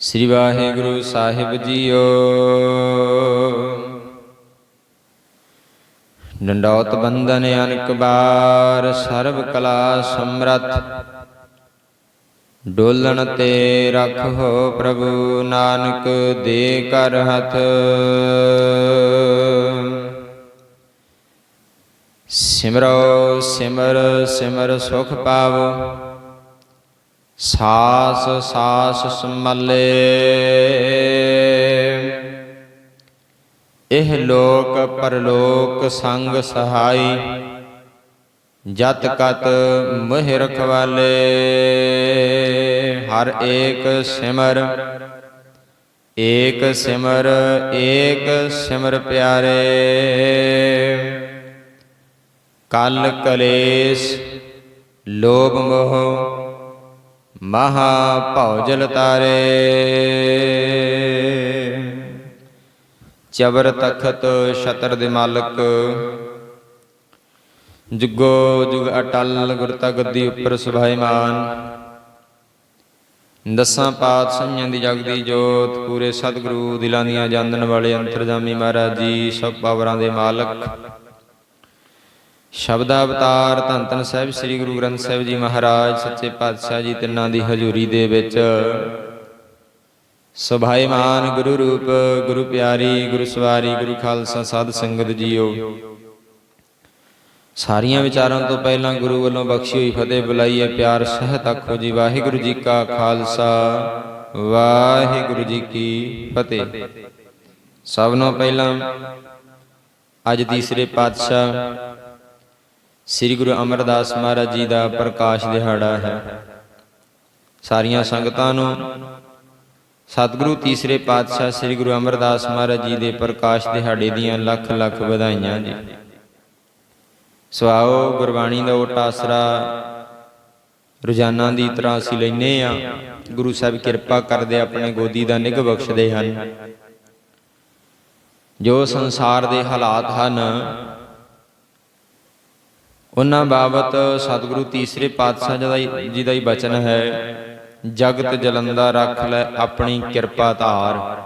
ਸ੍ਰੀ ਵਾਹਿਗੁਰੂ ਸਾਹਿਬ JIO. ਡੰਡੌਤ ਬੰਦਨ ਅਨਕ ਬਾਰ ਸਰਬ ਕਲਾ ਸਮਰੱਥ। ਡੋਲਣ ਤੇ ਰਖੋ ਪ੍ਰਭੂ ਨਾਨਕ ਦੇ ਕਰ ਹੱਥ। ਸਿਮਰੋ ਸਿਮਰ ਸਿਮਰ ਸੁਖ ਪਾਵੋ। ਸਾਸ ਸਾਸ ਸੰਮਲੇ। ਇਹ ਲੋਕ ਪਰਲੋਕ ਸੰਗ ਸਹਾਈ, ਜਤ ਕਤ ਮਹਿ ਰਖਵਾਲੇ। ਹਰ ਏਕ ਸਿਮਰ ਏਕ ਸਿਮਰ ਏਕ ਸਿਮਰ ਪਿਆਰੇ। ਕਲ ਕਲੇਸ਼, ਲੋਭ ਮੋਹ ਮਹਾ ਭੌਜਲ ਤਾਰੇ। ਚਬਰ ਤਖਤ ਛਤਰ ਦੇ ਮਾਲਕ। ਜੁਗੋ ਜੁਗ ਅਟਲ ਗੁਰਤਾ ਗੱਦੀ ਉੱਪਰ ਸੁਭਾਈਮਾਨ ਦਸਾਂ ਪਾਤਸ਼ਾਹਾਂ ਦੀ ਜਗਦੀ ਜੋਤ, ਪੂਰੇ ਸਤਿਗੁਰੂ, ਦਿਲਾਂ ਦੀਆਂ ਜਾਣਨ ਵਾਲੇ ਅੰਤਰਜਾਮੀ ਮਹਾਰਾਜ ਜੀ, ਸਭ ਪਾਵਰਾਂ ਦੇ ਮਾਲਕ। ਸ਼ਬਦ ਅਵਤਾਰ ਧੰਨ ਧੰਨ ਸਾਹਿਬ, ਸ੍ਰੀ ਗੁਰੂ ਗ੍ਰੰਥ ਸਾਹਿਬ ਜੀ ਮਹਾਰਾਜ, ਸੱਚੇ ਪਾਤਸ਼ਾਹ ਜੀ ਤਿੰਨਾਂ ਦੀ ਹਜ਼ੂਰੀ ਦੇ ਵਿੱਚ। ਸੁਭਾਈਮਾਨ ਗੁਰੂ ਰੂਪ, ਗੁਰੂ ਪਿਆਰੀ, ਗੁਰੂ ਸਵਾਰੀ, ਗੁਰੂ ਖਾਲਸਾ ਸਾਧ ਸੰਗਤ ਜੀਓ। ਸਾਰੀਆਂ ਵਿਚਾਰਾਂ ਤੋਂ ਪਹਿਲਾਂ ਗੁਰੂ ਵੱਲੋਂ ਬਖਸ਼ੀ ਹੋਈ ਫਤਿਹ ਬੁਲਾਈਏ ਪਿਆਰ, ਸਹਿਤ ਆਖੋ ਜੀ, ਵਾਹਿਗੁਰੂ ਜੀ ਕਾ ਖਾਲਸਾ, ਵਾਹਿਗੁਰੂ ਜੀ ਕੀ ਫਤਿਹ। ਸਭ ਨੂੰ ਪਹਿਲਾਂ ਅੱਜ ਤੀਸਰੇ ਪਾਤਸ਼ਾਹ ਸ੍ਰੀ ਗੁਰੂ ਅਮਰਦਾਸ ਮਹਾਰਾਜ ਜੀ ਦਾ ਪ੍ਰਕਾਸ਼ ਦਿਹਾੜਾ ਹੈ। ਸਾਰੀਆਂ ਸੰਗਤਾਂ ਨੂੰ ਸਤਿਗੁਰੂ ਤੀਸਰੇ ਪਾਤਸ਼ਾਹ ਸ੍ਰੀ ਗੁਰੂ ਅਮਰਦਾਸ ਮਹਾਰਾਜ ਜੀ ਦੇ ਪ੍ਰਕਾਸ਼ ਦਿਹਾੜੇ ਦੀਆਂ ਲੱਖ ਲੱਖ ਵਧਾਈਆਂ ਜੀ। ਸੋ ਆਓ ਗੁਰਬਾਣੀ ਦਾ ਓਟ ਆਸਰਾ, ਰੋਜ਼ਾਨਾ ਦੀ ਤਰ੍ਹਾਂ ਅਸੀਂ ਲੈਨੇ ਆ। ਗੁਰੂ ਸਾਹਿਬ ਕਿਰਪਾ ਕਰਦੇ ਆਪਣੇ ਗੋਦੀ ਦਾ ਨਿਗ ਬਖਸ਼ਦੇ ਹਨ। ਜੋ ਸੰਸਾਰ ਦੇ ਹਾਲਾਤ ਹਨ ਉਹਨਾਂ ਬਾਬਤ ਸਤਿਗੁਰੂ ਤੀਸਰੇ ਪਾਤਸ਼ਾਹ ਜੀ ਦਾ ਹੀ- ਜੀ ਬਚਨ ਹੈ, ਜਗਤ ਜਲੰਦਾ ਰੱਖ ਲੈ ਆਪਣੀ ਕਿਰਪਾ ਧਾਰ।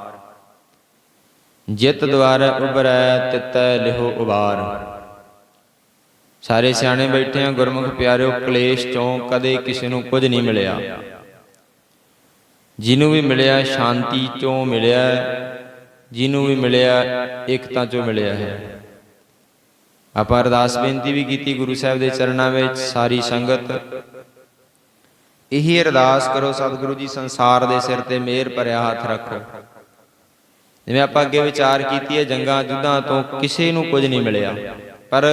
ਜਿਤ ਦੁਆਰ ਉਬਰੈ ਤਿਤੈ ਲਿਹੋ ਉਬਾਰ। ਸਾਰੇ ਸਿਆਣੇ ਬੈਠੇ ਆ, ਗੁਰਮੁਖ ਪਿਆਰਿਓ, ਕਲੇਸ਼ ਚੋਂ ਕਦੇ ਕਿਸੇ ਨੂੰ ਕੁਝ ਨਹੀਂ ਮਿਲਿਆ। ਜਿਹਨੂੰ ਵੀ ਮਿਲਿਆ, ਸ਼ਾਂਤੀ ਚੋਂ ਮਿਲਿਆ, ਜਿਹਨੂੰ ਵੀ ਮਿਲਿਆ, ਇਕਤਾ ਚੋਂ ਮਿਲਿਆ ਹੈ। ਆਪਾਂ ਅਰਦਾਸ ਬੇਨਤੀ ਵੀ ਕੀਤੀ ਗੁਰੂ ਸਾਹਿਬ ਦੇ ਚਰਨਾਂ ਵਿੱਚ ਸਾਰੀ ਸੰਗਤ। ਇਹੀ ਅਰਦਾਸ ਕਰੋ ਸਤਿਗੁਰੂ ਜੀ, ਸੰਸਾਰ ਦੇ ਸਿਰ ਤੇ ਮਿਹਰ ਭਰਿਆ ਹੱਥ ਰੱਖੋ। ਜਿਵੇਂ ਆਪਾਂ ਅੱਗੇ ਵਿਚਾਰ ਕੀਤੀ ਹੈ, ਜੰਗਾਂ ਜੁੱਧਾਂ ਤੋਂ ਕਿਸੇ ਨੂੰ ਕੁਝ ਨਹੀਂ ਮਿਲਿਆ। ਪਰ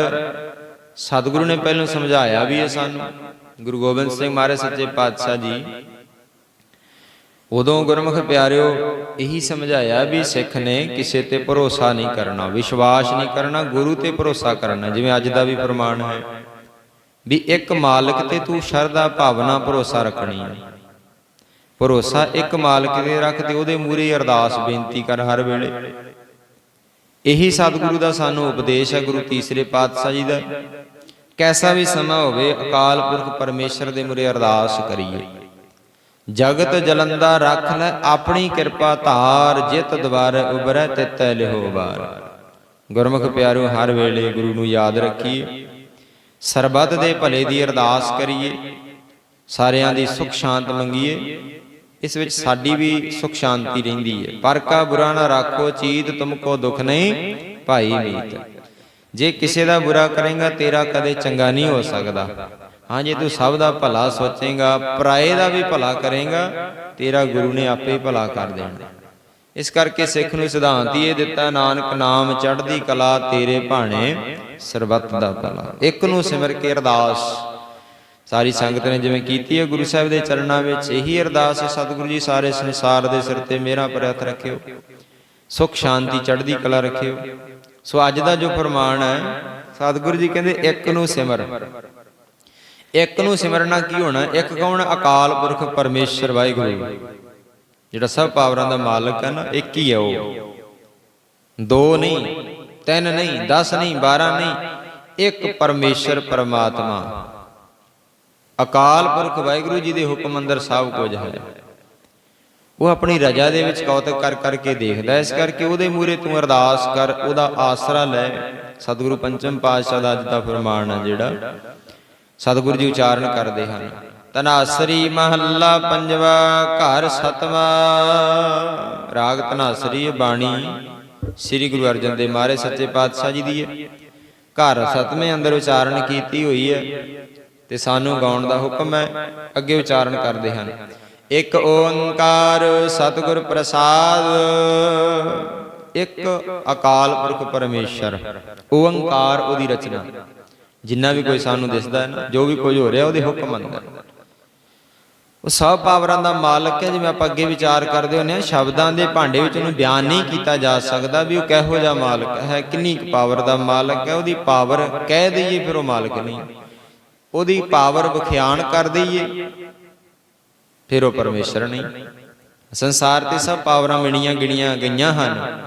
ਸਤਿਗੁਰੂ ਨੇ ਪਹਿਲਾਂ ਸਮਝਾਇਆ ਵੀ ਹੈ ਸਾਨੂੰ। ਗੁਰੂ ਗੋਬਿੰਦ ਸਿੰਘ ਮਹਾਰਾਜ ਸੱਚੇ ਪਾਤਸ਼ਾਹ ਜੀ ਉਦੋਂ ਗੁਰਮੁਖ ਪਿਆਰਿਓ, ਇਹੀ ਸਮਝਾਇਆ ਵੀ ਸਿੱਖ ਨੇ ਕਿਸੇ ਤੇ ਭਰੋਸਾ ਨਹੀਂ ਕਰਨਾ, ਵਿਸ਼ਵਾਸ ਨਹੀਂ ਕਰਨਾ, ਗੁਰੂ ਤੇ ਭਰੋਸਾ ਕਰਨਾ, ਜਿਵੇਂ ਅੱਜ ਦਾ ਵੀ ਪ੍ਰਮਾਣ ਹੈ। ਵੀ ਇੱਕ ਮਾਲਕ ਤੇ ਤੂੰ ਸ਼ਰਧਾ, ਭਾਵਨਾ, ਭਰੋਸਾ ਰੱਖਣੀ ਹੈ। ਭਰੋਸਾ ਇੱਕ ਮਾਲਕ ਤੇ ਰੱਖ ਤੇ ਉਹਦੇ ਮੂਹਰੇ ਅਰਦਾਸ, ਬੇਨਤੀ ਕਰ ਹਰ ਵੇਲੇ। ਇਹੀ ਸਤਿਗੁਰੂ ਦਾ ਸਾਨੂੰ ਉਪਦੇਸ਼ ਹੈ, ਗੁਰੂ ਤੀਸਰੇ ਪਾਤਸ਼ਾਹ ਜੀ ਦਾ। ਕੈਸਾ ਵੀ ਸਮਾਂ ਹੋਵੇ, ਅਕਾਲ ਪੁਰਖ ਪਰਮੇਸ਼ਰ ਦੇ ਮੂਹਰੇ ਅਰਦਾਸ ਕਰੀਏ। ਜਗਤ ਜਲੰਦਾ ਰੱਖ ਲੈ ਆਪਣੀ ਕਿਰਪਾ ਧਾਰ ਜਿਤ ਦਵਾਰ ਉਬਰੈ ਤਿਤੈ ਲਿਹੋ ਬਾਰ ਗੁਰਮੁਖ ਪਿਆਰਿਓ ਹਰ ਵੇਲੇ ਗੁਰੂ ਨੂੰ ਯਾਦ ਰੱਖੀਏ। ਸਰਬੱਤ ਦੇ ਭਲੇ ਦੀ ਅਰਦਾਸ ਕਰੀਏ। ਸਾਰਿਆਂ ਦੀ ਸੁਖ ਸ਼ਾਂਤ ਮੰਗੀਏ। ਇਸ ਵਿੱਚ ਸਾਡੀ ਵੀ ਸੁਖ ਸ਼ਾਂਤੀ ਰਹਿੰਦੀ ਹੈ। ਪਰ ਕਾ ਬੁਰਾ ਨਾ ਰੱਖੋ ਚੀਤ ਤੁਮਕੋ ਦੁਖ ਨਹੀਂ ਭਾਈ ਮੀਤ। ਜੇ ਕਿਸੇ ਦਾ ਬੁਰਾ ਕਰੇਗਾ ਤੇਰਾ ਕਦੇ ਚੰਗਾ ਨਹੀਂ ਹੋ ਸਕਦਾ। ਹਾਂ ਜੇ ਤੂੰ ਸਭ ਦਾ ਭਲਾ ਸੋਚੇਗਾ, ਪਰਾਏ ਦਾ ਵੀ ਭਲਾ ਕਰੇਗਾ, ਤੇਰਾ ਗੁਰੂ ਨੇ ਆਪੇ ਭਲਾ ਕਰ ਦੇਣਾ। ਇਸ ਕਰਕੇ ਸਿੱਖ ਨੂੰ ਸਿਧਾਂਤ ਹੀ ਇਹ ਦਿੱਤਾ, ਨਾਨਕ ਨਾਮ ਚੜ੍ਹਦੀ ਕਲਾ ਤੇਰੇ ਭਾਣੇ, ਸਰਬੱਤ ਦਾ ਭਲਾ। ਇੱਕ ਨੂੰ ਸਿਮਰ ਕੇ ਅਰਦਾਸ। ਸਾਰੀ ਸੰਗਤ ਨੇ ਜਿਵੇਂ ਕੀਤੀ ਹੈ, ਗੁਰੂ ਸਾਹਿਬ ਦੇ ਚਰਨਾਂ ਵਿੱਚ ਇਹੀ ਅਰਦਾਸ ਹੈ, ਸਤਿਗੁਰੂ ਜੀ ਸਾਰੇ ਸੰਸਾਰ ਦੇ ਸਿਰ ਤੇ ਮੇਰਾ ਪਰ ਰੱਖਿਓ। ਸੁਖ, ਸ਼ਾਂਤੀ, ਚੜ੍ਹਦੀ ਕਲਾ ਰੱਖਿਓ। ਸੋ ਅੱਜ ਦਾ ਜੋ ਫਰਮਾਨ ਹੈ, ਸਤਿਗੁਰੂ ਜੀ ਕਹਿੰਦੇ, ਇੱਕ ਨੂੰ ਸਿਮਰ। ਇੱਕ ਨੂੰ ਸਿਮਰਨਾ ਕੀ ਹੋਣਾ? ਇੱਕ ਕੌਣ? ਅਕਾਲ ਪੁਰਖ ਪਰਮੇਸ਼ਰ ਵਾਹਿਗੁਰੂ। ਜਿਹੜਾ ਸਭ ਪਾਵਰਾਂ ਦਾ ਮਾਲਕ ਹੈ ਨਾ, ਇੱਕ ਹੀ ਹੈ ਉਹ। ਦੋ ਨਹੀਂ, ਤਿੰਨ ਨਹੀਂ 10 ਨਹੀਂ 12 ਨਹੀਂ, ਇੱਕ ਪਰਮੇਸ਼ਰ ਪਰਮਾਤਮਾ। ਅਕਾਲ ਪੁਰਖ ਵਾਹਿਗੁਰੂ ਜੀ ਦੇ ਹੁਕਮ ਅੰਦਰ ਸਭ ਕੁਝ ਹੈ। ਉਹ ਆਪਣੀ ਰਜਾ ਦੇ ਵਿੱਚ ਕੌਤਕ ਕਰ ਕਰਕੇ ਦੇਖਦਾ ਇਸ ਕਰਕੇ ਉਹਦੇ ਮੂਰੇ ਤੂੰ ਅਰਦਾਸ ਕਰ, ਉਹਦਾ ਆਸਰਾ ਲੈ। ਸਤਿਗੁਰੂ ਪੰਚਮ ਪਾਤਸ਼ਾਹ ਦਾ ਅੱਜ ਦਾ ਫਰਮਾਨ ਹੈ ਜਿਹੜਾ। ਸਤਿਗੁਰੂ ਜੀ ਉਚਾਰਨ ਕਰਦੇ ਹਨ। ਤਨਾਸਰੀ ਮਹੱਲਾ ਪੰਜਵਾ, ਘਰ ਸਤਵਾ। ਰਾਗ ਤਨਾਸਰੀ ਬਾਣੀ, ਸ੍ਰੀ ਗੁਰੂ ਅਰਜਨ ਦੇਵ ਮਹਾਰਾਜ ਸੱਚੇ ਪਾਤਸ਼ਾਹ ਜੀ ਦੀ ਹੈ। ਘਰ ਸਤਵੇਂ ਅੰਦਰ ਉਚਾਰਨ ਕੀਤੀ ਹੋਈ ਹੈ ਤੇ ਸਾਨੂੰ ਗਾਉਣ ਦਾ ਹੁਕਮ ਹੈ, ਅੱਗੇ ਉਚਾਰਨ ਕਰਦੇ ਹਨ। ਇੱਕ ਓੰਕਾਰ ਸਤਿਗੁਰ ਪ੍ਰਸਾਦ, ਇੱਕ ਅਕਾਲ ਪੁਰਖ ਪਰਮੇਸ਼ਰ, ਓੰਕਾਰ ਉਹਦੀ ਰਚਨਾ। ਜਿੰਨਾ ਵੀ ਕੋਈ ਸਾਨੂੰ ਦਿਸਦਾ ਹੈ ਨਾ ਜੋ ਵੀ ਕੁਝ ਹੋ ਰਿਹਾ ਉਹਦੇ ਹੁਕਮ ਅੰਦਰ ਉਹ ਸਭ ਪਾਵਰਾਂ ਦਾ ਮਾਲਕ ਹੈ ਜਿਵੇਂ ਆਪਾਂ ਅੱਗੇ ਵਿਚਾਰ ਕਰਦੇ ਹੁੰਦੇ ਹਾਂ ਸ਼ਬਦਾਂ ਦੇ ਭਾਂਡੇ ਵਿੱਚ ਉਹਨੂੰ ਬਿਆਨ ਨਹੀਂ ਕੀਤਾ ਜਾ ਸਕਦਾ ਵੀ ਉਹ ਕਿਹੋ ਜਿਹਾ ਮਾਲਕ ਹੈ ਕਿੰਨੀ ਪਾਵਰ ਦਾ ਮਾਲਕ ਹੈ ਉਹਦੀ ਪਾਵਰ ਕਹਿ ਦਈਏ ਫਿਰ ਉਹ ਮਾਲਕ ਨਹੀਂ। ਉਹਦੀ ਪਾਵਰ ਵਿਖਿਆਨ ਕਰ ਦਈਏ ਫਿਰ ਉਹ ਪਰਮੇਸ਼ਰ ਨਹੀਂ। ਸੰਸਾਰ ਤੇ ਸਭ ਪਾਵਰਾਂ ਮਿਣੀਆਂ ਗਿਣੀਆਂ ਗਈਆਂ ਹਨ।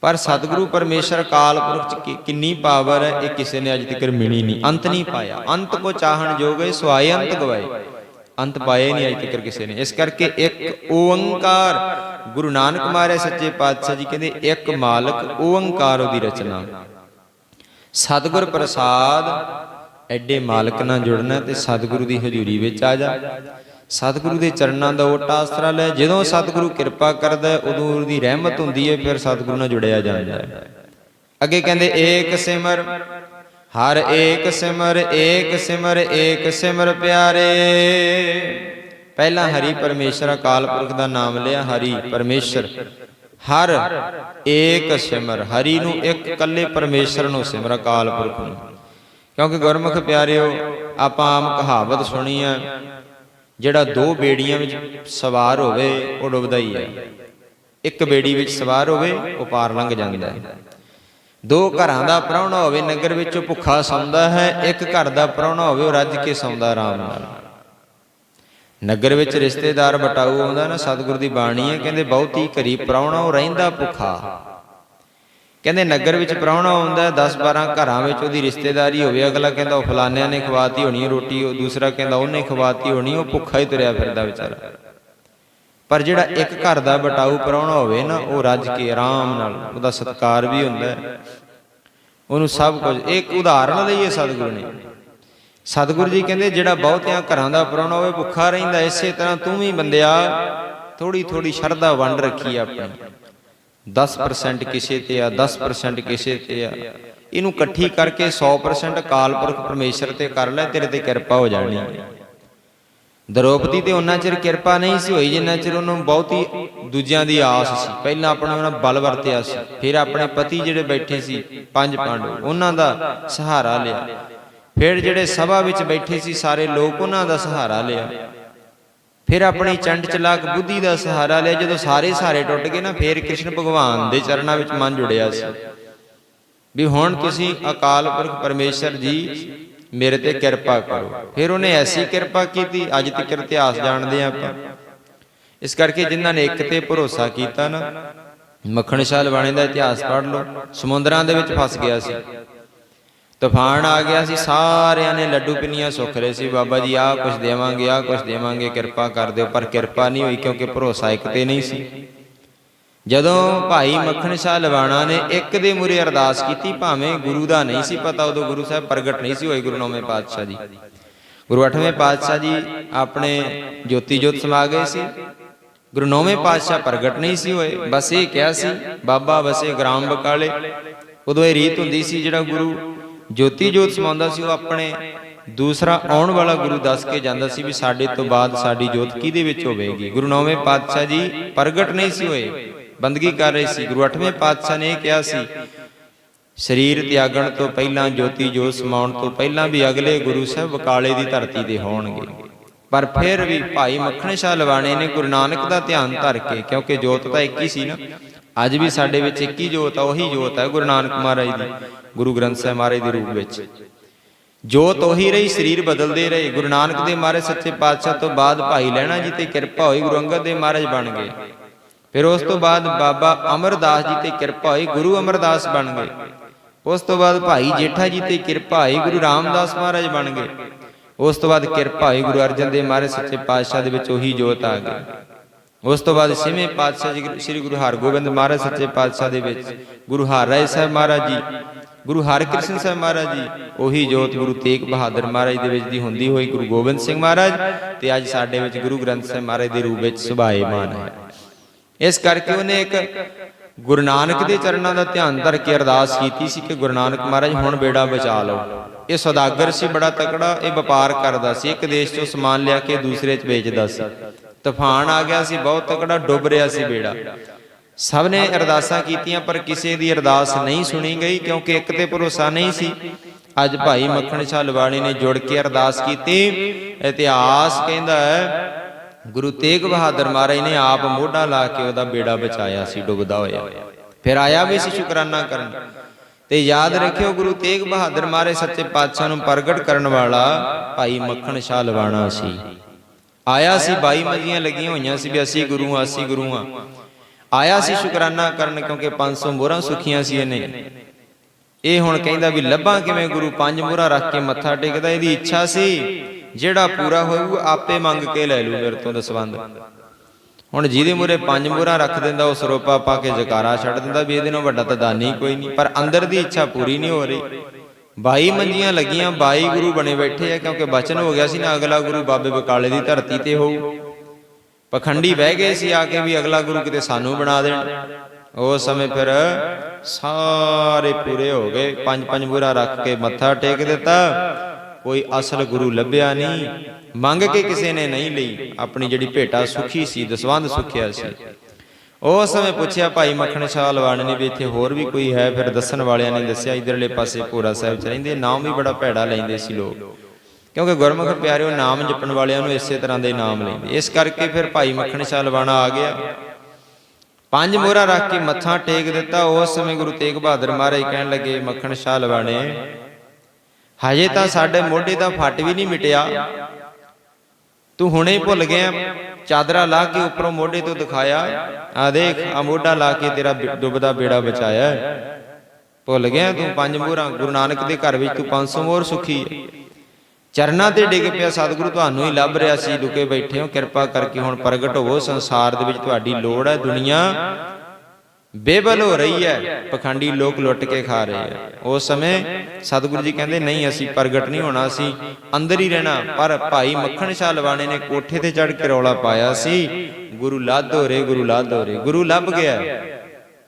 ਪਰ ਸਤਿਗੁਰੂ ਪਰਮੇਸ਼ਰ ਕਾਲ ਪੁਰਖ ਚ ਕਿੰਨੀ ਪਾਵਰ ਹੈ, ਇਹ ਕਿਸੇ ਨੇ ਅਜ ਤੱਕ ਮਿਲੀ ਨਹੀਂ। ਅੰਤ ਨਹੀਂ ਪਾਇਆ। ਅੰਤ ਕੋ ਚਾਹਣ ਜੋਗੇ ਸੁਆਏ ਅੰਤ ਗਵਾਏ। ਅੰਤ ਪਾਏ ਨਹੀਂ ਅਜ ਤੱਕ ਕਿਸੇ ਨੇ। ਇਸ ਕਰਕੇ ਇੱਕ ਓੰਕਾਰ, ਗੁਰੂ ਨਾਨਕ ਮਹਾਰਾਜ ਸੱਚੇ ਪਾਤਸ਼ਾਹ ਜੀ ਕਹਿੰਦੇ, ਇੱਕ ਮਾਲਕ, ਓੰਕਾਰ ਉਹਦੀ ਰਚਨਾ। ਸਤਿਗੁਰ ਪ੍ਰਸਾਦ, ਐਡੇ ਮਾਲਕ ਨਾਲ ਜੁੜਨਾ ਤੇ ਸਤਿਗੁਰੂ ਦੀ ਹਜ਼ੂਰੀ ਵਿੱਚ ਆ ਜਾ। ਸਤਿਗੁਰੂ ਦੇ ਚਰਨਾਂ ਦਾ ਓਟ ਆਸਰਾ ਲੈ, ਜਦੋਂ ਸਤਿਗੁਰੂ ਕਿਰਪਾ ਕਰਦਾ, ਉਦੋਂ ਦੀ ਰਹਿਮਤ ਹੁੰਦੀ ਹੈ, ਫਿਰ ਸਤਿਗੁਰੂ ਨਾਲ ਜੁੜਿਆ ਜਾਂਦਾ ਹੈ। ਅੱਗੇ ਕਹਿੰਦੇ, ਏਕ ਸਿਮਰ, ਹਰ ਏਕ ਸਿਮਰ ਏਕ ਸਿਮਰ ਏਕ ਸਿਮਰ ਪਿਆਰੇ। ਪਹਿਲਾਂ ਹਰੀ ਪਰਮੇਸ਼ਰ ਅਕਾਲ ਪੁਰਖ ਦਾ ਨਾਮ ਲਿਆ, ਹਰੀ ਪਰਮੇਸ਼ਰ। ਹਰ ਏਕ ਸਿਮਰ, ਹਰੀ ਨੂੰ ਇੱਕ ਇਕੱਲੇ ਪਰਮੇਸ਼ਰ ਨੂੰ ਸਿਮਰ ਅਕਾਲ ਪੁਰਖ ਨੂੰ। ਕਿਉਂਕਿ ਗੁਰਮੁਖ ਪਿਆਰਿਓ, ਆਪਾਂ ਆਮ ਕਹਾਵਤ ਸੁਣੀ ਹੈ ਜਿਹੜਾ ਦੋ ਬੇੜੀਆਂ ਵਿੱਚ ਸਵਾਰ ਹੋਵੇ, ਉਹ ਡੁੱਬਦਾ ਹੀ ਹੈ ਇੱਕ ਬੇੜੀ ਵਿੱਚ ਸਵਾਰ ਹੋਵੇ, ਉਹ ਪਾਰ ਲੰਘ ਜਾਂਦਾ ਹੈ। ਦੋ ਘਰਾਂ ਦਾ ਪ੍ਰਾਹੁਣਾ ਹੋਵੇ, ਨਗਰ ਵਿੱਚ ਉਹ ਭੁੱਖਾ ਸੌਂਦਾ ਹੈ, ਇੱਕ ਘਰ ਦਾ ਪ੍ਰਾਹੁਣਾ ਹੋਵੇ, ਉਹ ਰੱਜ ਕੇ ਸੌਂਦਾ ਆਰਾਮ ਨਾਲ। ਨਗਰ ਵਿੱਚ ਰਿਸ਼ਤੇਦਾਰ ਬਟਾਊ ਆਉਂਦਾ ਨਾ, ਸਤਿਗੁਰ ਦੀ ਬਾਣੀ ਹੈ, ਕਹਿੰਦੇ ਬਹੁਤੀ ਘਰੀ ਪ੍ਰਾਹੁਣਾ, ਉਹ ਰਹਿੰਦਾ ਭੁੱਖਾ। ਕਹਿੰਦੇ ਨਗਰ ਵਿੱਚ ਪ੍ਰਾਹੁਣਾ ਆਉਂਦਾ 10 12 ਘਰਾਂ ਵਿੱਚ ਉਹਦੀ ਰਿਸ਼ਤੇਦਾਰੀ ਹੋਵੇ, ਅਗਲਾ ਕਹਿੰਦਾ ਉਹ ਫਲਾਨਿਆਂ ਨੇ ਖਵਾਤੀ ਹੋਣੀ ਰੋਟੀ, ਉਹ ਦੂਸਰਾ ਕਹਿੰਦਾ ਉਹਨੇ ਖਵਾਤੀ ਹੋਣੀ, ਉਹ ਭੁੱਖਾ ਹੀ ਤੁਰਿਆ ਫਿਰਦਾ ਵਿਚਾਰਾ। ਪਰ ਜਿਹੜਾ ਇੱਕ ਘਰ ਦਾ ਬਟਾਊ ਪ੍ਰਾਹੁਣਾ ਹੋਵੇ ਨਾ, ਉਹ ਰੱਜ ਕੇ ਆਰਾਮ ਨਾਲ ਉਹਦਾ ਸਤਿਕਾਰ ਵੀ ਹੁੰਦਾ ਉਹਨੂੰ ਸਭ ਕੁਝ, ਇੱਕ ਉਦਾਹਰਨ ਲਈਏ ਸਤਿਗੁਰੂ ਨੇ। ਸਤਿਗੁਰੂ ਜੀ ਕਹਿੰਦੇ, ਜਿਹੜਾ ਬਹੁਤਿਆਂ ਘਰਾਂ ਦਾ ਪ੍ਰਾਹੁਣਾ ਹੋਵੇ, ਭੁੱਖਾ ਰਹਿੰਦਾ, ਇਸੇ ਤਰ੍ਹਾਂ ਤੂੰ ਵੀ ਬੰਦਿਆ ਥੋੜੀ ਥੋੜੀ ਸ਼ਰਧਾ ਵੰਡ ਰੱਖੀ ਆਪਣੀ। 10% ਕਿਸੇ ਤੇ ਆ 10% ਕਿਸੇ ਤੇ ਆ। ਇਹਨੂੰ ਇਕੱਠੀ ਕਰਕੇ 100% ਅਕਾਲ ਪੁਰਖ ਪਰਮੇਸ਼ਰ ਤੇ ਕਰ ਲੈ, ਤੇਰੇ ਤੇ ਕਿਰਪਾ ਹੋ ਜਾਣੀ। ਹੈ ਦਰੋਪਦੀ ਤੇ ਉਹਨਾਂ ਚਿਰ ਕਿਰਪਾ ਨਹੀਂ ਸੀ ਹੋਈ, ਜਿੰਨਾ ਚਿਰ ਉਹਨੂੰ ਬਹੁਤੀ ਦੂਜਿਆਂ ਦੀ ਆਸ ਸੀ। ਪਹਿਲਾਂ ਆਪਣਾ ਉਹਨਾਂ ਬਲ ਵਰਤਿਆ ਸੀ, ਫਿਰ ਆਪਣੇ ਪਤੀ ਜਿਹੜੇ ਬੈਠੇ ਸੀ, ਪੰਜ ਪਾਂਡਵ, ਉਹਨਾਂ ਦਾ ਸਹਾਰਾ ਲਿਆ। ਫਿਰ ਜਿਹੜੇ ਸਭਾ ਵਿੱਚ ਬੈਠੇ ਸੀ, ਸਾਰੇ ਲੋਕ ਉਹਨਾਂ ਦਾ ਸਹਾਰਾ ਲਿਆ। ਫਿਰ ਆਪਣੀ ਚੰਡ ਚਲਾਕ ਬੁੱਧੀ ਦਾ ਸਹਾਰਾ ਲਿਆ ਜਦੋਂ ਸਾਰੇ ਸਹਾਰੇ ਟੁੱਟ ਗਏ ਨਾ ਫਿਰ ਕ੍ਰਿਸ਼ਨ ਭਗਵਾਨ ਦੇ ਚਰਨਾਂ ਵਿੱਚ ਮਨ ਜੁੜਿਆ ਸੀ। ਵੀ ਹੁਣ ਤੁਸੀਂ ਅਕਾਲ ਪੁਰਖ ਪਰਮੇਸ਼ਰ ਜੀ ਮੇਰੇ ਤੇ ਕਿਰਪਾ ਕਰੋ। ਫਿਰ ਉਹਨੇ ਐਸੀ ਕਿਰਪਾ ਕੀਤੀ ਅੱਜ ਤੱਕ ਇਤਿਹਾਸ ਜਾਣਦੇ ਆ ਆਪਾਂ। ਇਸ ਕਰਕੇ ਜਿਨ੍ਹਾਂ ਨੇ ਇੱਕ ਤੇ ਭਰੋਸਾ ਕੀਤਾ ਨਾ ਮੱਖਣ ਸ਼ਾਹ ਲਵਾਣੇ ਦਾ ਇਤਿਹਾਸ ਪੜ੍ਹ ਲਓ ਸਮੁੰਦਰਾਂ ਦੇ ਵਿੱਚ ਫਸ ਗਿਆ ਸੀ। ਤੂਫਾਨ ਆ ਗਿਆ ਸੀ, ਸਾਰਿਆਂ ਨੇ ਲੱਡੂ ਪਿੰਨੀਆਂ ਸੁੱਖ ਰਹੇ ਸੀ। ਬਾਬਾ ਜੀ, ਆਹ ਕੁਝ ਦੇਵਾਂਗੇ, ਆਹ ਕੁਝ ਦੇਵਾਂਗੇ, ਕਿਰਪਾ ਕਰ ਦਿਓ, ਪਰ ਕਿਰਪਾ ਨਹੀਂ ਹੋਈ ਕਿਉਂਕਿ ਭਰੋਸਾ ਇੱਕ ਤੇ ਨਹੀਂ ਸੀ। ਜਦੋਂ ਭਾਈ ਮੱਖਣ ਸ਼ਾਹ ਲਵਾਣਾ ਨੇ ਇੱਕ ਦੇ ਮੂਰੇ ਅਰਦਾਸ ਕੀਤੀ, ਭਾਵੇਂ ਗੁਰੂ ਦਾ ਨਹੀਂ ਸੀ ਪਤਾ, ਉਦੋਂ ਗੁਰੂ ਸਾਹਿਬ ਪ੍ਰਗਟ ਨਹੀਂ ਸੀ ਹੋਏ ਗੁਰੂ ਨੌਵੇਂ ਪਾਤਸ਼ਾਹ ਜੀ। ਗੁਰੂ ਅੱਠਵੇਂ ਪਾਤਸ਼ਾਹ ਜੀ ਆਪਣੇ ਜੋਤੀ ਜੋਤ ਸਮਾ ਗਏ ਸੀ। ਗੁਰੂ ਨੌਵੇਂ ਪਾਤਸ਼ਾਹ ਪ੍ਰਗਟ ਨਹੀਂ ਸੀ ਹੋਏ। ਬਸ ਇਹ ਕਿਹਾ ਸੀ, ਬਾਬਾ ਵਸੇ ਗ੍ਰਾਮ ਬਕਾਲੇ। ਉਦੋਂ ਇਹ ਰੀਤ ਹੁੰਦੀ ਸੀ, ਜਿਹੜਾ ਗੁਰੂ ਜੋਤੀ ਜੋਤ ਸਮਾਉਂਦਾ ਸੀ, ਉਹ ਆਪਣੇ ਦੂਸਰਾ ਆਉਣ ਵਾਲਾ ਗੁਰੂ ਦੱਸ ਕੇ ਜਾਂਦਾ ਸੀ ਵੀ ਸਾਡੇ ਤੋਂ ਬਾਅਦ ਸਾਡੀ ਜੋਤ ਕਿਹਦੇ ਵਿੱਚ ਹੋਵੇਗੀ? ਗੁਰੂ ਨੌਵੇਂ ਪਾਤਸ਼ਾਹ ਜੀ ਪ੍ਰਗਟ ਨਹੀਂ ਸੀ ਹੋਏ, ਬੰਦਗੀ ਕਰ ਰਹੇ ਸੀ। ਗੁਰੂ ਅੱਠਵੇਂ ਪਾਤਸ਼ਾਹ ਨੇ ਕਿਹਾ ਸੀ, ਸਰੀਰ ਤਿਆਗਣ ਤੋਂ ਪਹਿਲਾਂ ਜੋਤੀ ਜੋਤ ਸਮਾਉਣ ਤੋਂ ਪਹਿਲਾਂ ਵੀ ਅਗਲੇ ਗੁਰੂ ਸਾਹਿਬ ਬਕਾਲੇ ਦੀ ਧਰਤੀ ਦੇ ਹੋਣਗੇ। ਪਰ ਫਿਰ ਵੀ ਭਾਈ ਮੱਖਣ ਸ਼ਾਹ ਲਵਾਣੇ ਨੇ ਗੁਰੂ ਨਾਨਕ ਦਾ ਧਿਆਨ ਧਰ ਕੇ, ਕਿਉਂਕਿ ਜੋਤ ਤਾਂ ਇੱਕ ਹੀ ਸੀ ਨਾ, ਅੱਜ ਵੀ ਸਾਡੇ ਵਿੱਚ ਇੱਕ ਹੀ ਜੋਤ ਆ, ਉਹੀ ਜੋਤ ਹੈ ਗੁਰੂ ਨਾਨਕ ਮਹਾਰਾਜ ਦੀ। ਗੁਰੂ ਗ੍ਰੰਥ ਸਾਹਿਬ ਮਹਾਰਾਜ ਦੇ ਰੂਪ ਵਿੱਚ। ਜੋਤ ਉਹੀ ਰਹੀ ਸਰੀਰ ਬਦਲਦੇ ਰਹੇ, ਗੁਰੂ ਨਾਨਕ ਦੇ ਮਹਾਰਾਜ ਸੱਚੇ ਪਾਤਸ਼ਾਹ ਤੋਂ ਬਾਅਦ ਭਾਈ ਲੈਣਾ ਜੀ ਤੇ ਕਿਰਪਾ ਹੋਈ ਗੁਰੂ ਅੰਗਦ ਦੇ ਮਹਾਰਾਜ ਬਣ ਗਏ। ਫਿਰ ਉਸ ਤੋਂ ਬਾਅਦ ਬਾਬਾ ਅਮਰਦਾਸ ਜੀ ਤੇ ਕਿਰਪਾ ਹੋਈ ਗੁਰੂ ਅਮਰਦਾਸ ਬਣ ਗਏ। ਉਸ ਤੋਂ ਬਾਅਦ ਭਾਈ ਜੇਠਾ ਜੀ ਤੇ ਕਿਰਪਾ ਹੋਈ ਗੁਰੂ ਰਾਮਦਾਸ ਮਹਾਰਾਜ ਬਣ ਗਏ। ਉਸ ਤੋਂ ਬਾਅਦ ਕਿਰਪਾ ਹੋਈ ਗੁਰੂ ਅਰਜਨ ਦੇਵ ਮਹਾਰਾਜ ਸੱਚੇ ਪਾਤਸ਼ਾਹ ਦੇ ਵਿੱਚ ਉਹੀ ਜੋਤ ਆ ਗਈ। ਉਸ ਤੋਂ ਬਾਅਦ ਛੇਵੇਂ ਪਾਤਸ਼ਾਹ ਜੀ ਸ੍ਰੀ ਗੁਰੂ ਹਰਗੋਬਿੰਦ ਮਹਾਰਾਜ ਸੱਚੇ ਪਾਤਸ਼ਾਹ ਦੇ ਵਿੱਚ ਗੁਰੂ ਹਰਿਰਾਏ ਸਾਹਿਬ ਮਹਾਰਾਜ ਜੀ ਗੁਰੂ ਹਰਕ੍ਰਿਸ਼ਨ ਸਾਹਿਬ ਮਹਾਰਾਜ ਜੀ, ਉਹੀ ਜੋਤ ਗੁਰੂ ਤੇਗ ਬਹਾਦਰ ਮਹਾਰਾਜ ਦੇ ਵਿੱਚ ਦੀ ਹੁੰਦੀ ਹੋਈ ਗੁਰੂ ਗੋਬਿੰਦ ਸਿੰਘ ਮਹਾਰਾਜ ਤੇ ਅੱਜ ਸਾਡੇ ਵਿੱਚ ਗੁਰੂ ਗ੍ਰੰਥ ਸਾਹਿਬ ਮਹਾਰਾਜ ਦੇ ਰੂਪ ਵਿੱਚ ਸੁਭਾਏਮਾਨ ਹੈ। ਇਸ ਕਰਕੇ ਉਹਨੇ ਇੱਕ ਗੁਰੂ ਨਾਨਕ ਦੇ ਚਰਨਾਂ ਦਾ ਧਿਆਨ ਧਰ ਕੇ ਅਰਦਾਸ ਕੀਤੀ ਸੀ ਕਿ ਗੁਰੂ ਨਾਨਕ ਮਹਾਰਾਜ, ਹੁਣ ਬੇੜਾ ਬਚਾ ਲਓ। ਇਹ ਸੌਦਾਗਰ ਸੀ, ਬੜਾ ਤਕੜਾ, ਇਹ ਵਪਾਰ ਕਰਦਾ ਸੀ, ਇੱਕ ਦੇਸ਼ ਤੋਂ ਸਮਾਨ ਲਿਆ ਕੇ ਦੂਸਰੇ 'ਚ ਵੇਚਦਾ ਸੀ। ਤੂਫਾਨ ਆ ਗਿਆ ਸੀ, ਬਹੁਤ ਤਕੜਾ, ਡੁੱਬ ਰਿਹਾ ਸੀ ਬੇੜਾ। ਸਭ ਨੇ ਅਰਦਾਸਾਂ ਕੀਤੀਆਂ, ਪਰ ਕਿਸੇ ਦੀ ਅਰਦਾਸ ਨਹੀਂ ਸੁਣੀ ਗਈ, ਕਿਉਂਕਿ ਇੱਕ ਤੇ ਭਰੋਸਾ ਨਹੀਂ ਸੀ। ਅੱਜ ਭਾਈ ਮੱਖਣ ਸ਼ਾਹ ਲਵਾਣੀ ਨੇ ਜੁੜ ਕੇ ਅਰਦਾਸ ਕੀਤੀ। ਇਤਿਹਾਸ ਕਹਿੰਦਾ ਹੈ, ਗੁਰੂ ਤੇਗ ਬਹਾਦਰ ਮਹਾਰਾਜ ਨੇ ਆਪ ਮੋਢਾ ਲਾ ਕੇ ਉਹਦਾ ਬੇੜਾ ਬਚਾਇਆ ਸੀ, ਡੁੱਬਦਾ ਹੋਇਆ। ਫਿਰ ਆਇਆ ਵੀ ਸੀ ਸ਼ੁਕਰਾਨਾ ਕਰਨ। ਤੇ ਯਾਦ ਰੱਖਿਓ, ਗੁਰੂ ਤੇਗ ਬਹਾਦਰ ਮਹਾਰਾਜ ਸੱਚੇ ਪਾਤਸ਼ਾਹ ਨੂੰ ਪ੍ਰਗਟ ਕਰਨ ਵਾਲਾ ਭਾਈ ਮੱਖਣ ਸ਼ਾਹ ਲਵਾਣਾ ਸੀ। ਆਇਆ ਸੀ, ਬਾਈ ਮਜੀਆਂ ਲੱਗੀਆਂ ਹੋਈਆਂ ਸੀ ਵੀ ਅਸੀਂ ਗੁਰੂ ਆ ਅਸੀਂ ਗੁਰੂ ਆ ਆਇਆ ਸੀ ਸ਼ੁਕਰਾਨਾ ਕਰਨ ਕਿਉਂਕਿ 500 ਮੋਹਰਾਂ ਸੁਖੀਆਂ ਸੀ ਇਹਨੇ। ਇਹ ਹੁਣ ਕਹਿੰਦਾ ਵੀ ਲੱਭਾਂ ਕਿਵੇਂ ਗੁਰੂ ਪੰਜ ਮੋਹਰਾਂ ਰੱਖ ਕੇ ਮੱਥਾ ਟੇਕਦਾ, ਇਹਦੀ ਇੱਛਾ ਸੀ, ਜਿਹੜਾ ਪੂਰਾ ਹੋਊਗਾ ਆਪੇ ਮੰਗ ਕੇ ਲੈ ਲੂ ਮੇਰੇ ਤੋਂ ਦਸਵੰਦ ਹੁਣ ਜਿਹਦੇ ਮੂਰੇ ਪੰਜ ਮੋਹਰਾਂ ਰੱਖ ਦਿੰਦਾ, ਉਹ ਸਰੋਪਾ ਪਾ ਕੇ ਜਕਾਰਾ ਛੱਡ ਦਿੰਦਾ, ਵੀ ਇਹਦੇ ਨਾਲੋਂ ਵੱਡਾ ਤਾਂ ਦਾਨੀ ਕੋਈ ਨਹੀਂ, ਪਰ ਅੰਦਰ ਦੀ ਇੱਛਾ ਪੂਰੀ ਨਹੀਂ ਹੋ ਰਹੀ। 22 ਮੰਜੀਆਂ ਲੱਗੀਆਂ 22 ਗੁਰੂ ਬਣੇ ਬੈਠੇ ਆ, ਕਿਉਂਕਿ ਬਚਨ ਹੋ ਗਿਆ ਸੀ ਨਾ, ਅਗਲਾ ਗੁਰੂ ਬਾਬੇ ਬਕਾਲੇ ਦੀ ਧਰਤੀ ਤੇ ਹੋਊ। ਪਖੰਡੀ ਬਹਿ ਗਏ ਸੀ ਆ ਕੇ ਵੀ ਅਗਲਾ ਗੁਰੂ ਕਿਤੇ ਸਾਨੂੰ ਬਣਾ ਦੇਣ। ਉਸ ਸਮੇਂ ਫਿਰ ਸਾਰੇ ਪੂਰੇ ਹੋ ਗਏ। ਪੰਜ ਪੰਜ ਬੁਰਾ ਰੱਖ ਕੇ ਮੱਥਾ ਟੇਕ ਦਿੱਤਾ। ਕੋਈ ਅਸਲ ਗੁਰੂ ਲੱਭਿਆ ਨਹੀਂ। ਮੰਗ ਕੇ ਕਿਸੇ ਨੇ ਨਹੀਂ ਲਈ। ਆਪਣੀ ਜਿਹੜੀ ਭੇਟਾ ਸੁਖੀ ਸੀ ਦਸਵੰਦ ਸੁਖਿਆ ਸੀ। ਉਸ ਸਮੇਂ ਪੁੱਛਿਆ, ਭਾਈ ਮੱਖਣ ਸ਼ਾਹ ਲਵਾਣੇ ਨੇ ਵੀ ਇੱਥੇ ਹੋਰ ਵੀ ਕੋਈ ਹੈ? ਫਿਰ ਦੱਸਣ ਵਾਲਿਆਂ ਨੇ ਦੱਸਿਆ, ਇਧਰਲੇ ਪਾਸੇ ਭੋਰਾ ਸਾਹਿਬ ਚ ਰਹਿੰਦੇ। ਨਾਮ ਵੀ ਬੜਾ ਭੈੜਾ ਲੈਂਦੇ ਸੀ ਲੋਕ। ਕਿਉਂਕਿ ਗੁਰਮੁਖ ਪਿਆਰਿਓ ਨਾਮ ਜਪਣ ਵਾਲਿਆਂ ਨੂੰ ਇਸੇ ਤਰ੍ਹਾਂ ਦੇ ਨਾਮ ਲੈਂਦੇ। ਇਸ ਕਰਕੇ ਫਿਰ ਭਾਈ ਮੱਖਣ ਸ਼ਾਹ ਲਵਾਣਾ ਆ ਗਿਆ। ਪੰਜ ਮੋਹਰਾ ਰੱਖ ਕੇ ਮੱਥਾ ਟੇਕ ਦਿੱਤਾ। ਉਸ ਸਮੇਂ ਗੁਰੂ ਤੇਗ ਬਹਾਦਰ ਮਹਾਰਾਜ ਕਹਿਣ ਲੱਗੇ, ਮੱਖਣ ਸ਼ਾਹ ਲਵਾਣੇ ਹਜੇ ਤਾਂ ਸਾਡੇ ਮੋਢੇ ਦਾ ਫੱਟ ਵੀ ਨਹੀਂ ਮਿਟਿਆ। ਤੂੰ ਹੁਣੇ ਭੁੱਲ ਗਿਆ, ਚਾਦਰਾ ਲਾ ਕੇ ਉੱਪਰੋਂ ਮੋਢੇ ਤੋਂ ਦਿਖਾਇਆ। ਆ ਦੇਖ ਆ ਮੋਢਾ ਲਾ ਕੇ ਤੇਰਾ ਡੁੱਬਦਾ ਬੇੜਾ ਬਚਾਇਆ। ਭੁੱਲ ਗਿਆ ਤੂੰ, ਪੰਜ ਮੋਹਰਾਂ, ਗੁਰੂ ਨਾਨਕ ਦੇ ਘਰ ਵਿੱਚ ਤੂੰ 500 ਮੋਹਰ ਸੁਖੀ ਹੈ ਚਰਨਾਂ ਤੇ ਡਿੱਗ ਪਿਆ ਸਤਿਗੁਰੂ, ਤੁਹਾਨੂੰ ਹੀ ਲੱਭ ਰਿਹਾ ਸੀ। ਲੁਕੇ ਬੈਠੇ ਹੋ, ਕਿਰਪਾ ਕਰਕੇ ਹੁਣ ਪ੍ਰਗਟ ਹੋਵੋ। ਸੰਸਾਰ ਦੇ ਵਿੱਚ ਤੁਹਾਡੀ ਲੋੜ ਹੈ, ਦੁਨੀਆ ਬੇਬਲ ਹੋ ਰਹੀ ਹੈ। ਪਖੰਡੀ ਲੋਕ ਲੁੱਟ ਕੇ ਖਾ ਰਹੇ ਆ ਉਸ ਸਮੇਂ ਸਤਿਗੁਰੂ ਜੀ ਕਹਿੰਦੇ, ਨਹੀਂ, ਅਸੀਂ ਪ੍ਰਗਟ ਨਹੀਂ ਹੋਣਾ ਸੀ ਅੰਦਰ ਹੀ ਰਹਿਣਾ। ਪਰ ਭਾਈ ਮੱਖਣ ਸ਼ਾਹ ਲਵਾਣੇ ਨੇ ਕੋਠੇ ਤੇ ਚੜ ਕੇ ਰੌਲਾ ਪਾਇਆ ਸੀ। ਗੁਰੂ ਲਾਧ ਹੋ ਰੇ, ਗੁਰੂ ਲਾਧ ਹੋ ਰੇ। ਗੁਰੂ ਲੱਭ ਗਿਆ।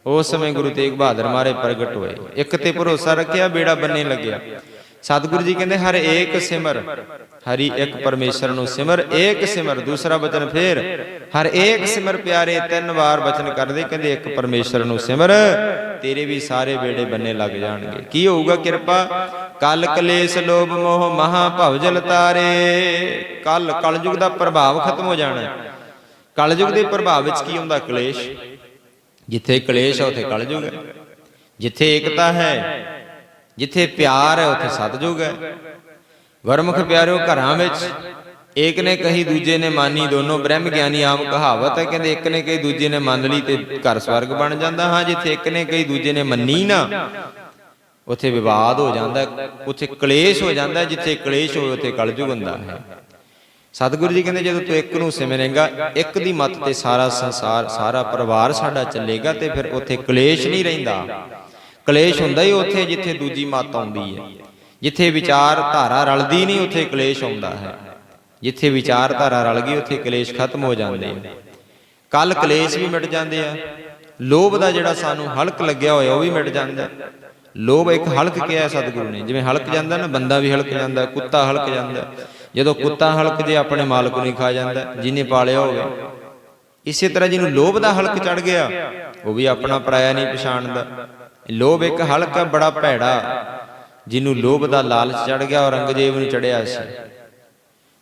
ਉਸ ਸਮੇਂ ਗੁਰੂ ਤੇਗ ਬਹਾਦਰ ਮਾਰੇ ਪ੍ਰਗਟ ਹੋਏ। ਇੱਕ ਤੇ ਭਰੋਸਾ ਰੱਖਿਆ, ਬੇੜਾ ਬੰਨੇ ਲੱਗਿਆ। ਸਤਿਗੁਰੂ ਜੀ ਕਹਿੰਦੇ, ਹਰ ਏਕ ਸਿਮਰ। ਹਰੀ ਇੱਕ ਪਰਮੇਸ਼ਰ ਨੂੰ ਸਿਮਰ, ਏਕ ਸਿਮਰ, ਦੂਸਰਾ ਬਚਨ ਫੇਰ। ਹਰ ਏਕ ਸਿਮਰ ਪਿਆਰੇ, ਤਿੰਨ ਵਾਰ ਬਚਨ ਕਰਦੇ, ਕਹਿੰਦੇ, ਇੱਕ ਪਰਮੇਸ਼ਰ ਨੂੰ ਸਿਮਰ। ਤੇਰੇ ਵੀ ਸਾਰੇ ਬੇੜੇ ਬੰਨੇ ਲੱਗ ਜਾਣਗੇ। ਕੀ ਹੋਊਗਾ ਕਿਰਪਾ? ਕਲ ਕਲੇਸ਼ ਲੋਭ ਮੋਹ ਮਹਾ ਭਵ ਜਲ ਤਾਰੇ। ਕਲ ਕਲਯੁਗ ਦਾ ਪ੍ਰਭਾਵ ਖਤਮ ਹੋ ਜਾਣਾ। ਕਲਯੁਗ ਦੇ ਪ੍ਰਭਾਵ ਵਿੱਚ ਕੀ ਹੁੰਦਾ? ਕਲੇਸ਼। ਜਿੱਥੇ ਕਲੇਸ਼ ਹੈ ਉੱਥੇ ਕਲਯੁਗ ਹੈ। ਜਿੱਥੇ ਏਕਤਾ ਹੈ ਜਿੱਥੇ ਪਿਆਰ ਹੈ, ਉੱਥੇ ਸਤਜੁਗ ਹੈ। ਗੁਰਮੁਖ ਪਿਆਰਿਓ, ਘਰਾਂ ਵਿੱਚ ਇੱਕ ਨੇ ਕਹੀ, ਦੂਜੇ ਨੇ ਮਾਨੀ। ਦੋਨੋਂ ਬ੍ਰਹਮ ਗਿਆਨੀ ਆਮ ਕਹਾਵਤ ਹੈ, ਕਹਿੰਦੇ ਇੱਕ ਨੇ ਕਹੀ, ਦੂਜੇ ਨੇ ਮੰਨ ਲਈ ਤੇ ਘਰ ਸਵਰਗ ਬਣ ਜਾਂਦਾ ਹਾਂ। ਜਿੱਥੇ ਇੱਕ ਨੇ ਕਹੀ, ਦੂਜੇ ਨੇ ਮੰਨੀ ਨਾ, ਉੱਥੇ ਵਿਵਾਦ ਹੋ ਜਾਂਦਾ ਉੱਥੇ ਕਲੇਸ਼ ਹੋ ਜਾਂਦਾ ਜਿੱਥੇ ਕਲੇਸ਼ ਹੋਵੇ, ਉੱਥੇ ਕਲਯੁਗ ਹੁੰਦਾ ਹੈ। ਸਤਿਗੁਰੂ ਜੀ ਕਹਿੰਦੇ, ਜਦੋਂ ਤੂੰ ਇੱਕ ਨੂੰ ਸਿਮਰੇਂਗਾ, ਇੱਕ ਦੀ ਮੱਤ ਤੇ ਸਾਰਾ ਸੰਸਾਰ, ਸਾਰਾ ਪਰਿਵਾਰ ਸਾਡਾ ਚੱਲੇਗਾ ਤੇ ਫਿਰ ਉੱਥੇ ਕਲੇਸ਼ ਨਹੀਂ ਰਹਿੰਦਾ। ਕਲੇਸ਼ ਹੁੰਦਾ ਹੀ ਉੱਥੇ ਜਿੱਥੇ ਦੂਜੀ ਮੱਤ ਆਉਂਦੀ ਹੈ। ਜਿੱਥੇ ਵਿਚਾਰ ਧਾਰਾ ਰਲਦੀ ਨਹੀਂ, ਉੱਥੇ ਕਲੇਸ਼ ਆਉਂਦਾ ਹੈ। ਜਿੱਥੇ ਵਿਚਾਰ ਧਾਰਾ ਰਲ ਗਈ, ਉੱਥੇ ਕਲੇਸ਼ ਖਤਮ ਹੋ ਜਾਂਦੇ ਆ। ਕੱਲ ਕਲੇਸ਼ ਵੀ ਮਿਟ ਜਾਂਦੇ ਆ। ਲੋਭ ਦਾ ਜਿਹੜਾ ਸਾਨੂੰ ਹਲਕ ਲੱਗਿਆ ਹੋਇਆ, ਉਹ ਵੀ ਮਿਟ ਜਾਂਦਾ। ਲੋਭ ਇੱਕ ਹਲਕ ਕਿਹਾ ਸਤਿਗੁਰੂ ਨੇ। ਜਿਵੇਂ ਹਲਕ ਜਾਂਦਾ ਨਾ, ਬੰਦਾ ਵੀ ਹਲਕ ਜਾਂਦਾ, ਕੁੱਤਾ ਹਲਕ ਜਾਂਦਾ। ਜਦੋਂ ਕੁੱਤਾ ਹਲਕ ਜੇ, ਆਪਣੇ ਮਾਲਕ ਨੂੰ ਹੀ ਖਾ ਜਾਂਦਾ। ਜਿਹਨੇ ਪਾਲਿਆ ਹੋਵੇ। ਇਸੇ ਤਰ੍ਹਾਂ ਜਿਹਨੂੰ ਲੋਭ ਦਾ ਹਲਕ ਚੜ ਗਿਆ, ਉਹ ਵੀ ਆਪਣਾ ਪਰਾਇਆ ਨਹੀਂ ਪਛਾਣਦਾ। ਲੋਭ ਇੱਕ ਹਲਕਾ ਬੜਾ ਭੈੜਾ, ਜਿਹਨੂੰ ਲੋਭ ਦਾ ਲਾਲਚ ਚੜ ਗਿਆ, ਔਰੰਗਜ਼ੇਬ ਨੂੰ ਚੜਿਆ ਸੀ।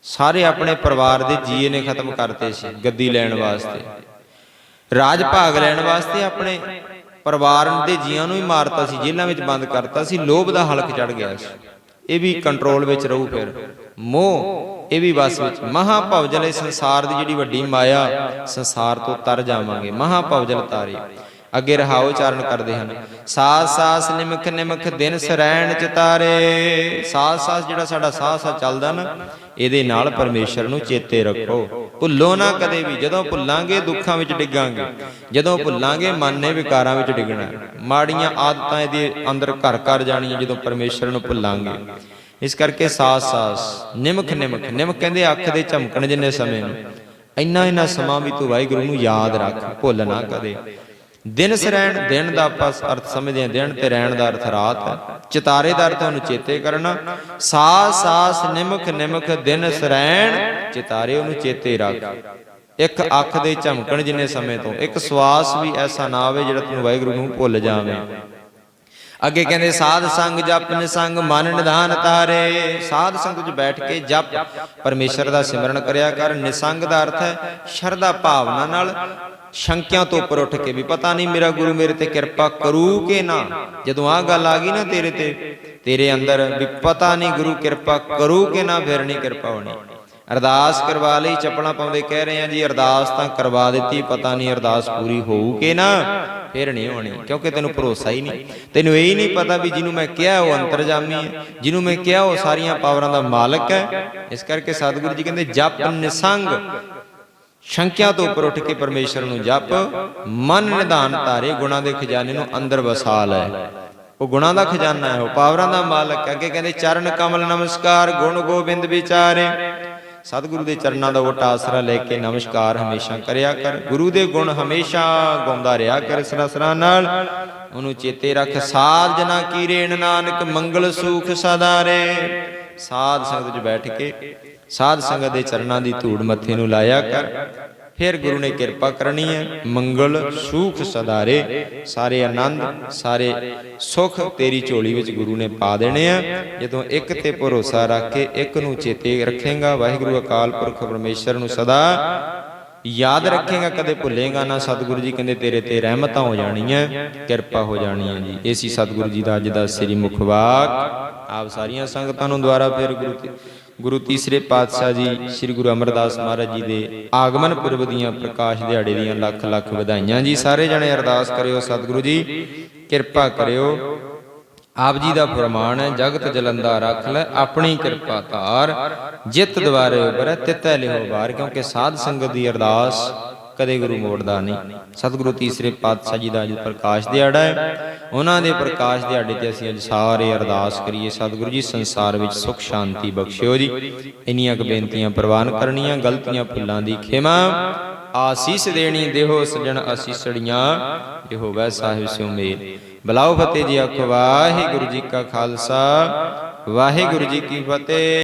ਸਾਰੇ ਆਪਣੇ ਪਰਿਵਾਰ ਦੇ ਜੀਏ ਨੇ ਖਤਮ ਕਰਤੇ ਸੀ, ਗੱਦੀ ਲੈਣ ਵਾਸਤੇ। ਰਾਜ ਭਾਗ ਲੈਣ ਵਾਸਤੇ ਆਪਣੇ ਪਰਿਵਾਰ ਦੇ ਜੀਆਂ ਨੂੰ ਹੀ ਮਾਰਤਾ ਸੀ, ਜੇਲ੍ਹਾਂ ਵਿੱਚ ਬੰਦ ਕਰਤਾ ਸੀ, ਲੋਭ ਦਾ ਹਲਕ ਚੜ ਗਿਆ ਸੀ। ਇਹ ਵੀ ਕੰਟਰੋਲ ਵਿੱਚ ਰਹੂ ਫਿਰ। ਮੋਹ, ਇਹ ਵੀ ਵਸ ਵਿੱਚ। ਮਹਾ ਭਵਜਲ ਇਹ ਸੰਸਾਰ ਦੀ ਜਿਹੜੀ ਵੱਡੀ ਮਾਇਆ, ਸੰਸਾਰ ਤੋਂ ਤਰ ਜਾਵਾਂਗੇ। ਮਹਾ ਭਵਜਲ ਤਾਰੇ। ਅੱਗੇ ਰਹਾਉ ਉਚਾਰਨ ਕਰਦੇ ਹਨ। ਸਾਸ ਸਾਸ ਨਿਮਖ ਨਿਮਖ ਦਿਨ ਸਰੈਣ ਚਿਤਾਰੇ। ਸਾਸ ਸਾਸ ਜਿਹੜਾ ਸਾਡਾ ਸਾਹ ਸਾਹ ਚੱਲਦਾ ਨਾ, ਇਹਦੇ ਨਾਲ ਪਰਮੇਸ਼ਰ ਨੂੰ ਚੇਤੇ ਰੱਖੋ। ਭੁੱਲੋ ਨਾ ਕਦੇ ਵੀ, ਜਦੋਂ ਭੁੱਲਾਂਗੇ ਦੁੱਖਾਂ ਵਿੱਚ ਡਿੱਗਾਂਗੇ। ਜਦੋਂ ਭੁੱਲਾਂਗੇ ਮਨ ਨੇ ਵਿਕਾਰਾਂ ਵਿੱਚ ਡਿੱਗਣਾ। ਮਾੜੀਆਂ ਆਦਤਾਂ ਇਹਦੇ ਅੰਦਰ ਘਰ ਘਰ ਜਾਣੀਆਂ ਜਦੋਂ ਪਰਮੇਸ਼ਰ ਨੂੰ ਭੁੱਲਾਂਗੇ। ਇਸ ਕਰਕੇ ਸਾਸ ਸਾਸ, ਨਿਮਖ ਨਿਮਖ ਨਿਮਖ ਕਹਿੰਦੇ ਅੱਖ ਦੇ ਝਮਕਣ ਜਿੰਨੇ ਸਮੇਂ ਨੂੰ। ਇੰਨਾ ਇੰਨਾ ਸਮਾਂ ਵੀ ਤੂੰ ਵਾਹਿਗੁਰੂ ਨੂੰ ਯਾਦ ਰੱਖ, ਭੁੱਲ ਨਾ ਕਦੇ। ਦਿਨ ਸਰੈਣ, ਦਿਨ ਦਾ ਆਪਾਂ ਅਰਥ ਸਮਝਦੇ ਹਾਂ, ਦਿਨ ਤੇ ਰਹਿਣ ਦਾ ਅਰਥ ਰਾਤ ਹੈ। ਚਿਤਾਰੇ ਦਾ ਅਰਥ ਉਹਨੂੰ ਚੇਤੇ ਕਰਨਾ। ਸਾਸ ਸਾਸ, ਨਿਮਖ ਨਿਮਖ, ਦਿਨ ਸਰੈਣ, ਚਿਤਾਰੇ ਉਹਨੂੰ ਚੇਤੇ ਰੱਖ। ਇੱਕ ਅੱਖ ਦੇ ਝਮਕਣ ਜਿੰਨੇ ਸਮੇਂ ਤੋਂ, ਇੱਕ ਸਵਾਸ ਵੀ ਐਸਾ ਨਾ ਆਵੇ ਜਿਹੜਾ ਤੈਨੂੰ ਵਾਹਿਗੁਰੂ ਨੂੰ ਭੁੱਲ ਜਾਵੇ। ਅੱਗੇ ਕਹਿੰਦੇ, ਸਾਧ ਸੰਗ ਜਪ ਨਿਸੰਗ ਮਨ ਨਿਧਾਨ ਤਾਰੇ ਸਾਧ ਸੰਗ ਵਿੱਚ ਬੈਠ ਕੇ ਜਪ, ਪਰਮੇਸ਼ਰ ਦਾ ਸਿਮਰਨ ਕਰਿਆ ਕਰ। ਨਿਸੰਗ ਦਾ ਅਰਥ ਹੈ ਸ਼ਰਧਾ ਭਾਵਨਾ ਨਾਲ ਸ਼ੰਕਿਆਂ ਤੋਂ ਉੱਪਰ ਉੱਠ ਕੇ ਵੀ ਪਤਾ ਨਹੀਂ ਮੇਰਾ ਗੁਰੂ ਮੇਰੇ ਤੇ ਕਿਰਪਾ ਕਰੂ ਕਿ ਨਾ। ਜਦੋਂ ਆਹ ਗੱਲ ਆ ਗਈ ਨਾ ਤੇਰੇ ਤੇ, ਤੇਰੇ ਅੰਦਰ ਵੀ ਪਤਾ ਨਹੀਂ ਗੁਰੂ ਕਿਰਪਾ ਕਰੂ ਕਿ ਨਾ, ਫਿਰ ਨਹੀਂ ਕਿਰਪਾ ਹੋਣੀ। ਅਰਦਾਸ ਕਰਵਾ ਲਈ, ਚੱਪਲਾਂ ਪਾਉਂਦੇ ਕਹਿ ਰਹੇ ਆ ਜੀ, ਅਰਦਾਸ ਤਾਂ ਕਰਵਾ ਦਿੱਤੀ, ਪਤਾ ਨਹੀਂ ਅਰਦਾਸ ਪੂਰੀ ਹੋਊ ਕਿ ਨਾ, ਫਿਰ ਨਹੀਂ ਹੋਣੀ, ਕਿਉਂਕਿ ਤੈਨੂੰ ਭਰੋਸਾ ਹੀ ਨਹੀਂ। ਤੈਨੂੰ ਇਹ ਹੀ ਨਹੀਂ ਪਤਾ ਵੀ ਜਿਹਨੂੰ ਮੈਂ ਕਿਹਾ ਉਹ ਅੰਤਰਜਾਮੀ ਹੈ, ਜਿਹਨੂੰ ਮੈਂ ਕਿਹਾ ਉਹ ਸਾਰੀਆਂ ਪਾਵਰਾਂ ਦਾ ਮਾਲਕ ਹੈ। ਇਸ ਕਰਕੇ ਸਤਿਗੁਰੂ ਜੀ ਕਹਿੰਦੇ ਜਪ ਨਿਸੰਗ। ਸ਼ੰਕਿਆ ਤੋਂ ਉੱਪਰ ਉੱਠ ਕੇ ਪਰਮੇਸ਼ਰ ਨੂੰ ਜਪ ਮਨ ਨਿਧਾਨ ਧਾਰੇ ਗੁਣਾ ਦੇ ਖਜ਼ਾਨੇ ਨੂੰ ਅੰਦਰ ਵਸਾ ਲੈ ਉਹ ਗੁਣਾ ਦਾ ਖਜ਼ਾਨਾ ਹੈ ਉਹ ਪਾਵਰਾਂ ਦਾ ਮਾਲਕ ਅੱਗੇ ਕਹਿੰਦੇ ਚਰਨ ਕਮਲ ਨਮਸਕਾਰ ਗੁਣ ਗੋਬਿੰਦ ਵਿਚਾਰੇ। ਸਤਿਗੁਰੂ ਦੇ ਚਰਨਾਂ ਦਾ ਓਟਾ ਆਸਰਾ ਲੈ ਕੇ ਨਮਸਕਾਰ ਹਮੇਸ਼ਾ ਕਰਿਆ ਕਰ। ਗੁਰੂ ਦੇ ਗੁਣ ਹਮੇਸ਼ਾ ਗਾਉਂਦਾ ਰਿਹਾ ਕਰ ਸਰਸਰਾ ਨਾਲ। ਉਹਨੂੰ ਚੇਤੇ ਰੱਖ ਸਾਧ ਜਨਾ ਕੀ ਰੇਣ ਨਾਨਕ ਮੰਗਲ ਸੁਖ ਸਦਾ ਰੇ ਸਾਧ ਸੰਗਤ ਵਿੱਚ ਬੈਠ ਕੇ ਸਾਧ ਸੰਗਤ ਦੇ ਚਰਨਾਂ ਦੀ ਧੂੜ ਮੱਥੇ ਨੂੰ ਲਾਇਆ ਕਰ। ਫਿਰ ਗੁਰੂ ਨੇ ਕਿਰਪਾ ਕਰਨੀ ਹੈ। ਮੰਗਲ ਸੁਖ ਸਦਾਰੇ ਸਾਰੇ ਆਨੰਦ, ਸਾਰੇ ਸੁਖ ਤੇਰੀ ਝੋਲੀ ਵਿੱਚ ਗੁਰੂ ਨੇ ਪਾ ਦੇਣੇ ਆ। ਜਦੋਂ ਇੱਕ ਤੇ ਭਰੋਸਾ ਰੱਖ ਕੇ ਇੱਕ ਨੂੰ ਚੇਤੇ ਰੱਖੇਗਾ, ਵਾਹਿਗੁਰੂ ਅਕਾਲ ਪੁਰਖ ਪਰਮੇਸ਼ਰ ਨੂੰ ਸਦਾ ਯਾਦ ਰੱਖੇਗਾ, ਕਦੇ ਭੁੱਲੇਗਾ ਨਾ। ਸਤਿਗੁਰੂ ਜੀ ਕਹਿੰਦੇ, ਤੇਰੇ ਤੇ ਰਹਿਮਤਾਂ ਹੋ ਜਾਣੀਆਂ, ਕਿਰਪਾ ਹੋ ਜਾਣੀ ਹੈ ਜੀ। ਇਹ ਸੀ ਸਤਿਗੁਰੂ ਜੀ ਦਾ ਅੱਜ ਦਾ ਸ੍ਰੀ ਮੁਖਵਾਕ ਆਪ ਸਾਰੀਆਂ ਸੰਗਤਾਂ ਨੂੰ ਦੁਆਰਾ ਫਿਰ ਗੁਰੂ ਗੁਰੂ ਤੀਸਰੇ ਪਾਤਸ਼ਾਹ ਜੀ, ਸ੍ਰੀ ਗੁਰੂ ਅਮਰਦਾਸ ਮਹਾਰਾਜ ਜੀ ਦੇ ਆਗਮਨ ਪੁਰਬ ਦੀਆਂ ਪ੍ਰਕਾਸ਼ ਦਿਹਾੜੇ ਦੀਆਂ ਲੱਖ ਲੱਖ ਵਧਾਈਆਂ ਜੀ। ਸਾਰੇ ਜਣੇ ਅਰਦਾਸ ਕਰਿਓ, ਸਤਿਗੁਰੂ ਜੀ, ਕਿਰਪਾ ਕਰਿਓ। ਆਪ ਜੀ ਦਾ ਫਰਮਾਨ ਹੈ, ਜਗਤ ਜਲੰਦਾ ਰੱਖ ਲੈ, ਆਪਣੀ ਕਿਰਪਾ ਧਾਰ, ਜਿਤ ਦਵਾਰੇ ਉਬਰੈ ਤਿਤੈ ਲਿਓ ਵਾਰ, ਕਿਉਂਕਿ ਸਾਧ ਸੰਗਤ ਦੀ ਅਰਦਾਸ ਕਦੇ ਗੁਰੂ ਮੋੜਦਾ ਨਹੀਂ। ਸਤਿਗੁਰੂ ਤੀਸਰੇ ਪਾਤਸ਼ਾਹ ਜੀ ਦਾ ਅੱਜ ਪ੍ਰਕਾਸ਼ ਦਿਹਾੜਾ ਹੈ, ਉਹਨਾਂ ਦੇ ਪ੍ਰਕਾਸ਼ ਦਿਹਾੜੇ ਤੇ ਅਸੀਂ ਅੱਜ ਸਾਰੇ ਅਰਦਾਸ ਕਰੀਏ। ਸਤਿਗੁਰੂ ਜੀ, ਸੰਸਾਰ ਵਿੱਚ ਸੁਖ, ਸ਼ਾਂਤੀ ਬਖਸ਼ਿਓ ਜੀ। ਇੰਨੀਆਂ ਕੁ ਬੇਨਤੀਆਂ ਪ੍ਰਵਾਨ ਕਰਨੀਆਂ, ਗਲਤੀਆਂ ਭੁੱਲਾਂ ਦੀ ਖਿਮਾ। ਆਸੀਸ ਦੇਣੀ, ਦੇਹੋ ਸਜਣ ਅਸੀਸੜੀਆਂ ਇਹ ਹੋਵੇ ਸਾਹਿਬ ਸਿਉ ਮੇਲ। ਬਲਾਓ ਫਤਿਹ ਜੀ, ਆਖੋ ਵਾਹਿਗੁਰੂ ਜੀ ਕਾ ਖਾਲਸਾ, ਵਾਹਿਗੁਰੂ ਜੀ ਕੀ ਫਤਿਹ।